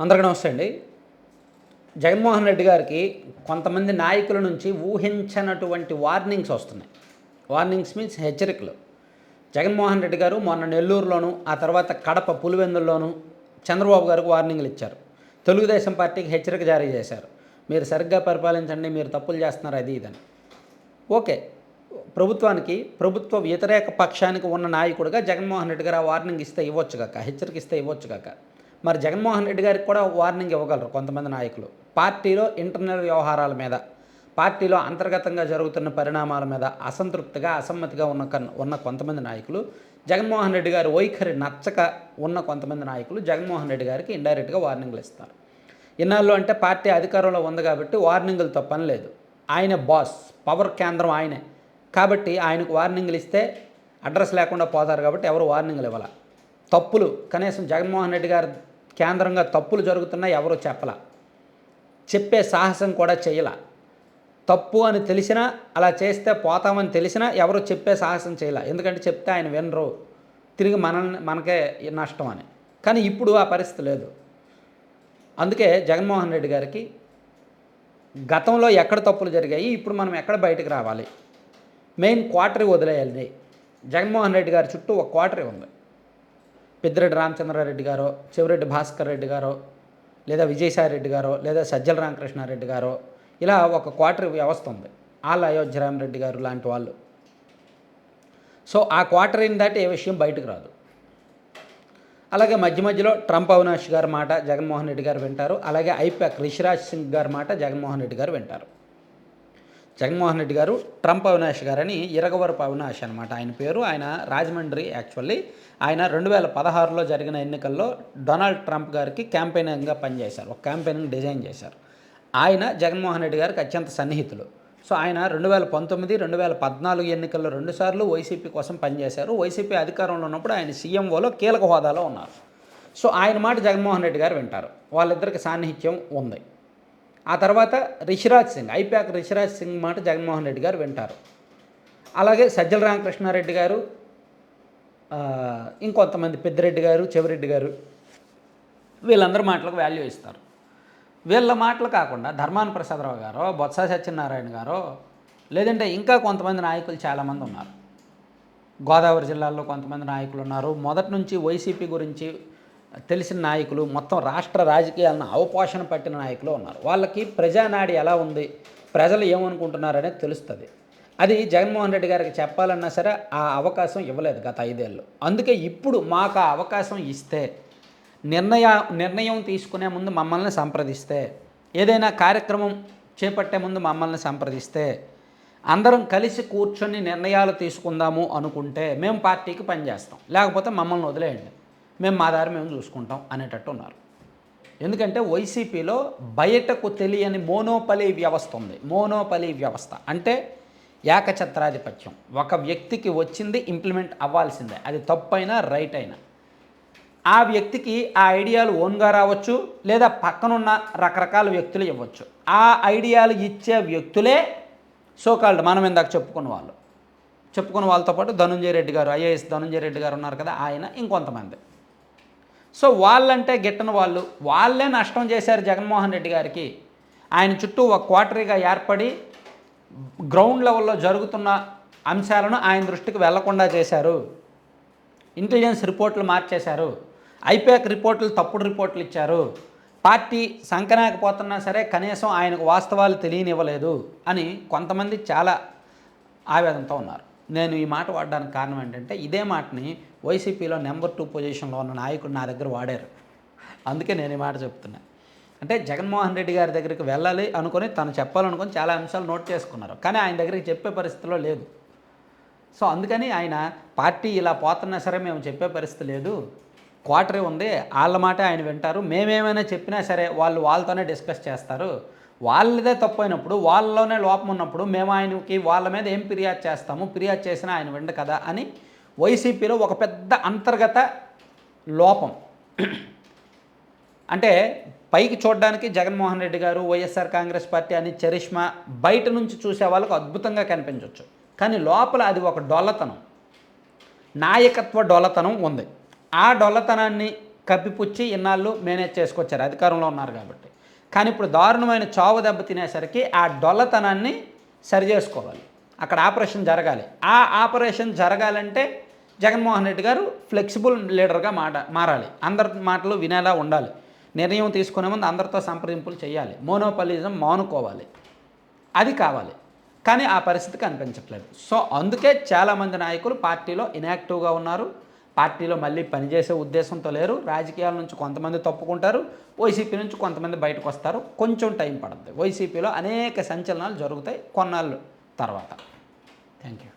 అందరికీ నమస్తే అండి. జగన్మోహన్ రెడ్డి గారికి కొంతమంది నాయకుల నుంచి ఊహించనటువంటి వార్నింగ్స్ వస్తున్నాయి. వార్నింగ్స్ మీన్స్ హెచ్చరికలు. జగన్మోహన్ రెడ్డి గారు మొన్న నెల్లూరులోను ఆ తర్వాత కడప పులివెందుల్లోనూ చంద్రబాబు గారికి వార్నింగ్లు ఇచ్చారు. తెలుగుదేశం పార్టీకి హెచ్చరిక జారీ చేశారు. మీరు సరిగ్గా పరిపాలించండి మీరు తప్పులు చేస్తున్నారు అది ఇదని. ఓకే ప్రభుత్వానికి ప్రభుత్వ వ్యతిరేక పక్షానికి ఉన్న నాయకుడిగా జగన్మోహన్ రెడ్డి గారు ఆ వార్నింగ్ ఇస్తే ఇవ్వచ్చు కాక హెచ్చరిక ఇస్తే ఇవ్వచ్చు కాక. మరి జగన్మోహన్ రెడ్డి గారికి కూడా వార్నింగ్ ఇవ్వగలరు కొంతమంది నాయకులు. పార్టీలో ఇంటర్నల్ వ్యవహారాల మీద పార్టీలో అంతర్గతంగా జరుగుతున్న పరిణామాల మీద అసంతృప్తిగా అసమ్మతిగా ఉన్న కన్- ఉన్న కొంతమంది నాయకులు. జగన్మోహన్ రెడ్డి గారి వైఖరి నచ్చక ఉన్న కొంతమంది నాయకులు జగన్మోహన్ రెడ్డి గారికి ఇండైరెక్ట్గా వార్నింగ్లు ఇస్తారు. ఇన్నాళ్ళు అంటే పార్టీ అధికారంలో ఉంది కాబట్టి వార్నింగులతో పని లేదు. ఆయన బాస్ పవర్ కేంద్రం ఆయనే. కాబట్టి ఆయనకు వార్నింగ్లు ఇస్తే అడ్రస్ లేకుండా పోతారు కాబట్టి ఎవరు వార్నింగ్లు ఇవ్వాలి. తప్పులు కనీసం జగన్మోహన్ రెడ్డి గారు కేంద్రంగా తప్పులు జరుగుతున్నా ఎవరు చెప్పలా. చెప్పే సాహసం కూడా చేయలా. తప్పు అని తెలిసినా అలా చేస్తే పోతామని తెలిసినా ఎవరు చెప్పే సాహసం చేయాల. ఎందుకంటే చెప్తే ఆయన వినరు. తిరిగి మనల్ని మనకే నష్టం అని. కానీ ఇప్పుడు ఆ పరిస్థితి లేదు. అందుకే జగన్మోహన్ రెడ్డి గారికి గతంలో ఎక్కడ తప్పులు జరిగాయి ఇప్పుడు మనం ఎక్కడ బయటకు రావాలి? మెయిన్ క్వార్టరీ వదిలేయాలి. జగన్మోహన్ రెడ్డి గారి చుట్టూ ఒక క్వార్టరీ ఉంది. పెద్దిరెడ్డి రామచంద్రారెడ్డి గారో చెవిరెడ్డి భాస్కర్ రెడ్డి గారో లేదా విజయసాయి రెడ్డి గారో లేదా సజ్జల రామకృష్ణారెడ్డి గారో ఇలా ఒక క్వార్టర్ వ్యవస్థ ఉంది. ఆళ్ళ అయోధ్యరామరెడ్డి గారు లాంటి వాళ్ళు. సో ఆ క్వార్టరీని దాటి ఏ విషయం బయటకు రాదు. అలాగే మధ్య మధ్యలో ట్రంప్ అవినాష్ గారి మాట జగన్మోహన్ రెడ్డి గారు వింటారు. అలాగే ఐపాక్ రిషిరాజ్ సింగ్ గారి మాట జగన్మోహన్ రెడ్డి గారు వింటారు. జగన్మోహన్ రెడ్డి గారు ట్రంప్ అవినాష్ గారని ఇరగవరపు అవినాష్ అనమాట ఆయన పేరు ఆయన రాజమండ్రి యాక్చువల్లీ ఆయన రెండు వేల పదహారులో జరిగిన ఎన్నికల్లో డొనాల్డ్ ట్రంప్ గారికి క్యాంపెయినింగ్గా పనిచేశారు. ఒక క్యాంపెయినింగ్ డిజైన్ చేశారు. ఆయన జగన్మోహన్ రెడ్డి గారికి అత్యంత సన్నిహితులు. సో ఆయన రెండు వేల పంతొమ్మిది రెండు వేల పద్నాలుగు ఎన్నికల్లో రెండుసార్లు వైసీపీ కోసం పనిచేశారు. వైసీపీ అధికారంలో ఉన్నప్పుడు ఆయన సీఎంఓలో కీలక హోదాలో ఉన్నారు. సో ఆయన మాట జగన్మోహన్ రెడ్డి గారు వింటారు. వాళ్ళిద్దరికి సాన్నిహిత్యం ఉంది. ఆ తర్వాత రిషిరాజ్ సింగ్ ఐప్యాక్ రిషిరాజ్ సింగ్ మాట జగన్మోహన్ రెడ్డి గారు వింటారు. అలాగే సజ్జల రామకృష్ణారెడ్డి గారు ఇంకొంతమంది పెద్దిరెడ్డి గారు చెవిరెడ్డి గారు వీళ్ళందరి మాటలకు వాల్యూ ఇస్తారు. వీళ్ళ మాటలు కాకుండా ధర్మాన ప్రసాదరావు గారో బొత్స సత్యనారాయణ గారో లేదంటే ఇంకా కొంతమంది నాయకులు చాలామంది ఉన్నారు. గోదావరి జిల్లాలో కొంతమంది నాయకులు ఉన్నారు. మొదటి నుంచి వైసీపీ గురించి తెలిసిన నాయకులు మొత్తం రాష్ట్ర రాజకీయాలను అవపోషణ పట్టిన నాయకులు ఉన్నారు. వాళ్ళకి ప్రజానాడి ఎలా ఉంది? ప్రజలు ఏమనుకుంటున్నారనేది తెలుస్తుంది. అది జగన్మోహన్ రెడ్డి గారికి చెప్పాలన్నా సరే ఆ అవకాశం ఇవ్వలేదు గత ఐదేళ్ళు. అందుకే ఇప్పుడు మాకు ఆ అవకాశం ఇస్తే నిర్ణయ నిర్ణయం తీసుకునే ముందు మమ్మల్ని సంప్రదిస్తే ఏదైనా కార్యక్రమం చేపట్టే ముందు మమ్మల్ని సంప్రదిస్తే అందరం కలిసి కూర్చొని నిర్ణయాలు తీసుకుందాము అనుకుంటే మేము పార్టీకి పనిచేస్తాం. లేకపోతే మమ్మల్ని వదిలేయండి. మేము మా దారి మేము చూసుకుంటాం అనేటట్టు ఉన్నారు. ఎందుకంటే వైసీపీలో బయటకు తెలియని మోనోపలి వ్యవస్థ ఉంది. మోనోపలి వ్యవస్థ అంటే ఏకఛత్రాధిపత్యం. ఒక వ్యక్తికి వచ్చింది ఇంప్లిమెంట్ అవ్వాల్సిందే. అది తప్పైనా రైట్ అయినా ఆ వ్యక్తికి ఆ ఐడియాలు ఓన్గా రావచ్చు లేదా పక్కనున్న రకరకాల వ్యక్తులు ఇవ్వచ్చు. ఆ ఐడియాలు ఇచ్చే వ్యక్తులే సోకాల్డ్ మనం ఇందాక చెప్పుకున్న వాళ్ళు. చెప్పుకున్న వాళ్ళతో పాటు ధనుంజయ రెడ్డి గారు ఐఏఎస్ ధనుంజయ రెడ్డి గారు ఉన్నారు కదా ఆయన ఇంకొంతమంది. సో వాళ్ళంటే గిట్టని వాళ్ళు. వాళ్ళే నష్టం చేశారు జగన్మోహన్ రెడ్డి గారికి. ఆయన చుట్టూ ఒక క్వార్టరీగా ఏర్పడి గ్రౌండ్ లెవెల్లో జరుగుతున్న అంశాలను ఆయన దృష్టికి వెళ్ళకుండా చేశారు. ఇంటెలిజెన్స్ రిపోర్ట్లు మార్చేశారు. ఐపాక్ రిపోర్ట్లు తప్పుడు రిపోర్ట్లు ఇచ్చారు. పార్టీ సంకనాకపోతున్నా సరే కనీసం ఆయనకు వాస్తవాలు తెలియనివ్వలేదు అని కొంతమంది చాలా ఆవేదనతో ఉన్నారు. నేను ఈ మాట వాడడానికి కారణం ఏంటంటే ఇదే మాటని వైసీపీలో నెంబర్ టూ పొజిషన్లో ఉన్న నాయకుడు నా దగ్గర వాడారు. అందుకే నేను ఈ మాట చెప్తున్నా. అంటే జగన్మోహన్ రెడ్డి గారి దగ్గరికి వెళ్ళాలి అనుకొని తను చెప్పాలనుకొని చాలా అంశాలు నోట్ చేసుకున్నారు. కానీ ఆయన దగ్గరికి చెప్పే పరిస్థితిలో లేదు. సో అందుకని ఆయన పార్టీ ఇలా పోతున్నా సరే మేము చెప్పే పరిస్థితి లేదు. క్వార్టరీ ఉంది. వాళ్ళ మాట ఆయన వింటారు. మేమేమైనా చెప్పినా సరే వాళ్ళు వాళ్ళతోనే డిస్కస్ చేస్తారు. వాళ్ళదే తప్పు అయినప్పుడు వాళ్ళలోనే లోపం ఉన్నప్పుడు మేము ఆయనకి వాళ్ళ మీద ఏం ఫిర్యాదు చేస్తాము? ఫిర్యాదు చేసినా ఆయన విండు కదా అని వైసీపీలో ఒక పెద్ద అంతర్గత లోపం. అంటే పైకి చూడడానికి Jaganmohan Reddy garu YSR Congress party అని చరిష్మా బయట నుంచి చూసే వాళ్ళకు అద్భుతంగా కనిపించవచ్చు కానీ లోపల అది ఒక డొల్లతనం. నాయకత్వ డొల్లతనం ఉంది. ఆ డొల్లతనాన్ని కప్పిపుచ్చి ఇన్నాళ్ళు మేనేజ్ చేసుకొచ్చారు. అధికారంలో ఉన్నారు కాబట్టి. కానీ ఇప్పుడు దారుణమైన చావు దెబ్బ తినేసరికి ఆ డొల్లతనాన్ని సరి చేసుకోవాలి. అక్కడ ఆపరేషన్ జరగాలి. ఆ ఆపరేషన్ జరగాలంటే జగన్మోహన్ రెడ్డి గారు ఫ్లెక్సిబుల్ లీడర్గా మాట మారాలి. అందరి మాటలు వినేలా ఉండాలి. నిర్ణయం తీసుకునే ముందు అందరితో సంప్రదింపులు చేయాలి. మోనోపలిజం మానుకోవాలి. అది కావాలి. కానీ ఆ పరిస్థితి కనిపించట్లేదు. సో అందుకే చాలామంది నాయకులు పార్టీలో ఇన్యాక్టివ్గా ఉన్నారు. పార్టీలో మళ్ళీ పనిచేసే ఉద్దేశంతో లేరు. రాజకీయాల నుంచి కొంతమంది తప్పుకుంటారు. వైసీపీ నుంచి కొంతమంది బయటకు వస్తారు. కొంచెం టైం పడుతుంది వైసీపీలో అనేక సంచలనాలు జరుగుతాయి కొన్నాళ్ళు తర్వాత. Thank you